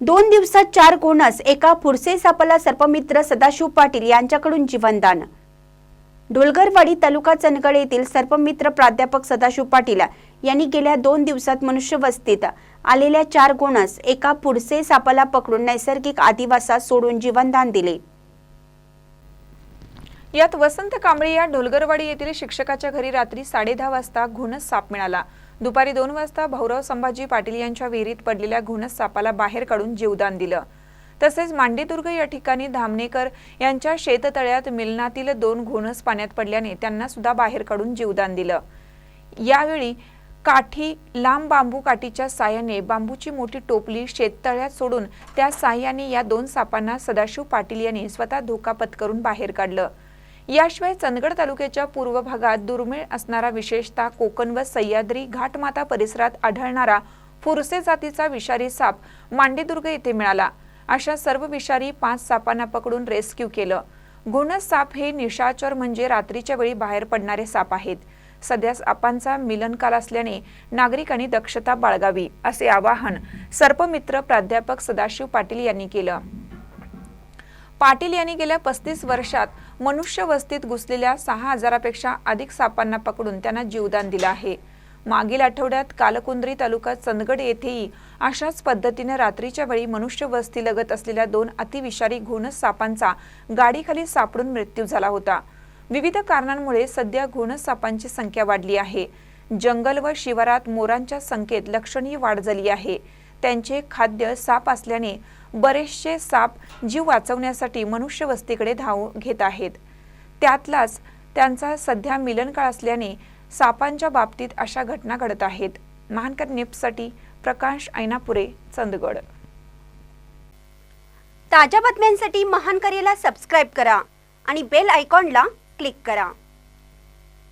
दोन दिवसात चार कोणस एका फुरसे सापाला सर्पमित्र सदाशिव पाटील यांच्याकडून जीवनदान. डोलगरवाडी तालुका चंदगड येथील सर्पमित्र प्राध्यापक सदाशिव पाटील यांनी गेल्या दोन दिवसात मनुष्यवस्तीत आलेल्या चार गोणस एका फुरसे सापाला पकडून नैसर्गिक आदिवासात सोडून जीवनदान दिले. यात वसंत कांबळे या ढोलगरवाडी येथील शिक्षकाच्या घरी रात्री साडेदहा वाजता घुणस साप मिळाला. दुपारी दोन वाजता भाऊराव संभाजी पाटील यांच्या विहिरीत पडलेल्या घुणस सापाला बाहेर काढून जीवदान दिलं. तसेच मांडेदुर्ग या ठिकाणी धामणेकर यांच्या शेततळ्यात मिलनातील दोन घोणस पाण्यात पडल्याने त्यांना सुद्धा बाहेर काढून जीवदान दिलं. यावेळी काठी लांब बांबू काठीच्या साह्याने बांबूची मोठी टोपली शेततळ्यात सोडून त्या साह्याने या दोन सापांना सदाशिव पाटील यांनी स्वतः धोका पत्करून बाहेर काढलं. याशिवाय चंदगड तालुक्याच्या पूर्व भागात दुर्मिळ असणारा विशेषतः कोकण व सह्याद्री घाटमाता परिसरात आढळणारा फुरसे जातीचा विषारी साप मांडेदुर्ग येथे मिळाला. अशा सर्व विषारी पाच सापांना पकडून रेस्क्यू केलं. गुण साप हे निशाचर म्हणजे रात्रीच्या वेळी बाहेर पडणारे साप आहेत. सध्या सापांचा मिलनकाल असल्याने नागरिकांनी दक्षता बाळगावी असे आवाहन सर्पमित्र प्राध्यापक सदाशिव पाटील यांनी केलं. पाटील यांनी गेल्या पस्तीस वर्षात मनुष्य वस्तीत घुसलेल्या सहा हजारापेक्षा अधिक सापांना पकडून त्यांना जीवदान दिलं आहे. मागील आठवड्यात कालकुंद्री तालुका चंदगड येथेही अशाच पद्धतीने रात्रीच्या वेळी मनुष्य वस्ती लगत असलेल्या दोन अतिविषारी घोणस सापांचा गाडीखाली सापडून मृत्यू झाला होता. विविध कारणांमुळे सध्या घोणस सापांची संख्या वाढली आहे. जंगल व शिवारात मोरांच्या संख्येत लक्षणीय वाढ झाली आहे. त्यांचे खाद्य साप असल्याने बरेचसे साप जीव वाचवण्यासाठी मनुष्य वस्तीकडे धाव घेत आहेत. त्यातलाच त्यांचा सध्या मिलनकाळ असल्याने सापांच्या बाबतीत अशा घटना घडत आहेत. महानकर निप्ससाठी प्रकाश ऐनापुरे चंदगड. ताज्या बातम्यांसाठी महान करेला सबस्क्राईब करा आणि बेल आयकॉनला क्लिक करा.